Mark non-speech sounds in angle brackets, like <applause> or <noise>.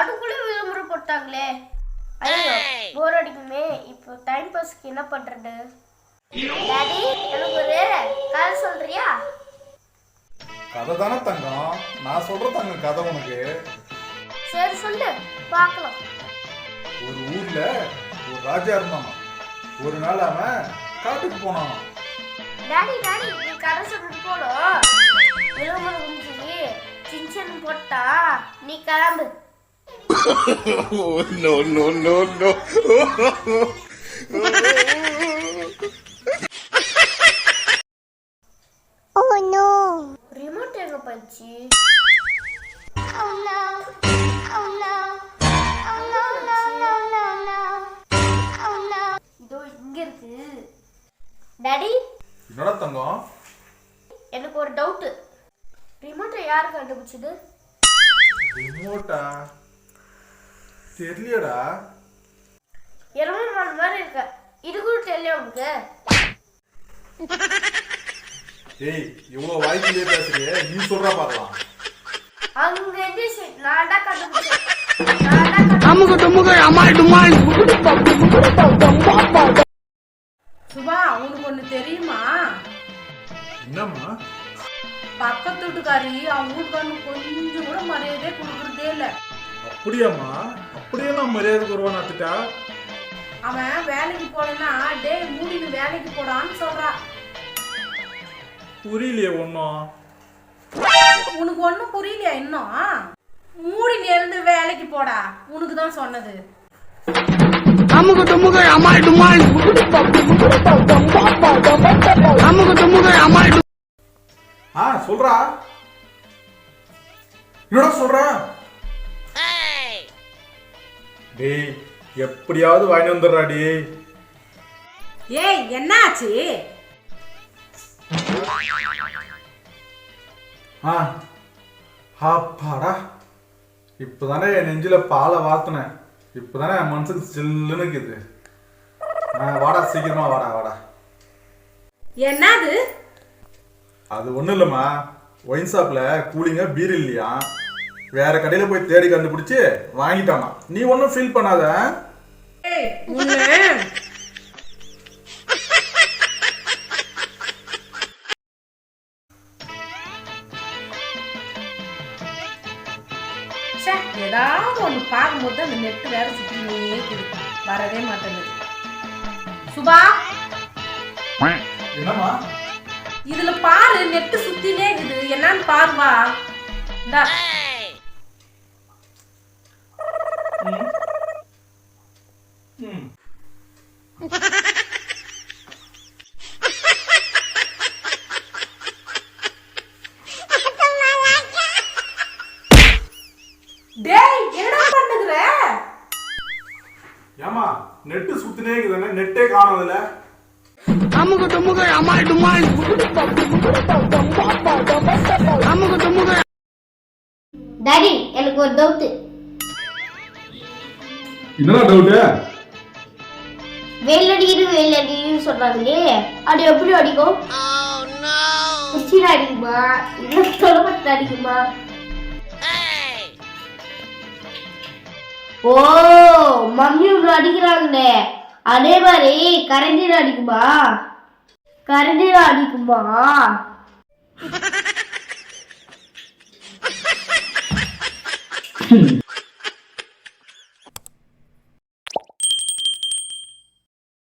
அதுக்குள்ளே விளம்பரம் போட்டாங்களே. ஐயோ போர் அடிக்குமே. இப்போ டைம் பாஸ்க்கு என்ன பண்றது? டாடி எனக்கு ஒரு கதை சொல்றியா? கதை தானே தங்கம். நான் சொல்ற தங்கம் கதை உனக்கு. சரி சொல்லு. பார்க்கலாம். ஒரு ஊர்ல ஒரு ராஜா இருந்தான். ஒரு நாள் அவன் காட்டுக்கு போனான். டாடி டாடி நீ கதை சொல்லிட்டு போடும் விளம்பரம் முடிஞ்சு சின்சன் போட்டா நீ கிளம்பு. <laughs> no, no, no, no. Oh no! Remote எங்க போச்சு Oh no! Oh no! Oh no, no, no, no, no! Oh no! இதோ இங்க இருக்கு டாடி என்னடா தங்கம் எனக்கு ஒரு டவுட்டு ரிமோட்டை யார் கண்டுபிடிச்சது ரிமோட்டா தெரியலடா. எலும்பு நாள் மாதிரி இருக்க. இது கூட தெரியல உனக்கு? ஏய் இவ்வளவு வாய்க்கிலே பேசுறியே. நீ சொல்றா பார்க்கலாம் அங்க இருந்து சி- நான் தான் கண்டுபிடிச்சேன். நான் தான் கண்டு- அமுகு டுமுகு அமால் டுமால் சுபா உனக்கு ஒண்ணு தெரியுமா? என்னம்மா? பக்கத்து வீட்டுக்காரி அவங்க வீட்டுக்காரனு கொஞ்சம் கூட மரியாதையே கொடுக்கறதே இல்ல. அப்படியாம்மா? அப்படியே நான் மரியாதை குருவான் அத்துட்டா அவன் வேலைக்கு போலன்னா டேய் மூடினு வேலைக்கு போடான்னு சொல்றா. புரியலையே ஒன்றும் உனக்கு ஒண்ணும் புரியலையா இன்னும்? மூடினு எழுந்து வேலைக்கு போடா உனக்கு தான் சொன்னது. அமுகு டுமுகு அமால் டுமால் அமுகு டுமுகு அமால் ஆ சொல்றா. என்னடா சொல்ற? டேய் எப்படியாவது வாங்கி வந்துடுறா டேய். ஏய் என்னாச்சு? ஆ அப்பாடா இப்போதானே என் நெஞ்சில பாலை வாத்தினேன். இப்போதானே என் மனசுக்கு சில்லுன்னு இருக்குது. ஆ வாடா சீக்கிரமா வாடா வாடா. என்னது? அது ஒன்றும் இல்லைம்மா. ஒயின் ஷாப்பில் கூலிங்க பீர் இல்லையா? வேற கடையில் போய் தேடி கண்டுபிடிச்சி வாங்கிட்டானா. நீ ஒன்றும் ஃபீல் பண்ணாத. ஏதாவது ஒண்ணு பார்க்கும்போது அந்த நெட் வேற சுத்தினே இருக்குது வரவே மாட்டேங்குது. சுபா? என்னம்மா? இதுல பாரு நெட் சுத்தினே இருக்குது. என்னன்னு பாருவா இந்தா. ஏமா நெட்டு சுத்தினே இருக்குதானே நெட்டே காணும் இல்லை அமுகு டுமுகு அமால் டுமால். அமுகு டுமுகு டாடி எனக்கு ஒரு என்னடா டவுட்டு வெயில் அடிக்குது வெயில் அடிக்குதுன்னு சொல்றாங்களே. அது எப்படி அடிக்கும்? குச்சில அடிக்குமா? இல்ல தொலைபத்தில் அடிக்குமா? ஓ மம்மி ஒன்று அடிக்கிறாங்களே. அதே மாதிரி கரண்டியில் அடிக்குமா? கரண்டியில் அடிக்குமா?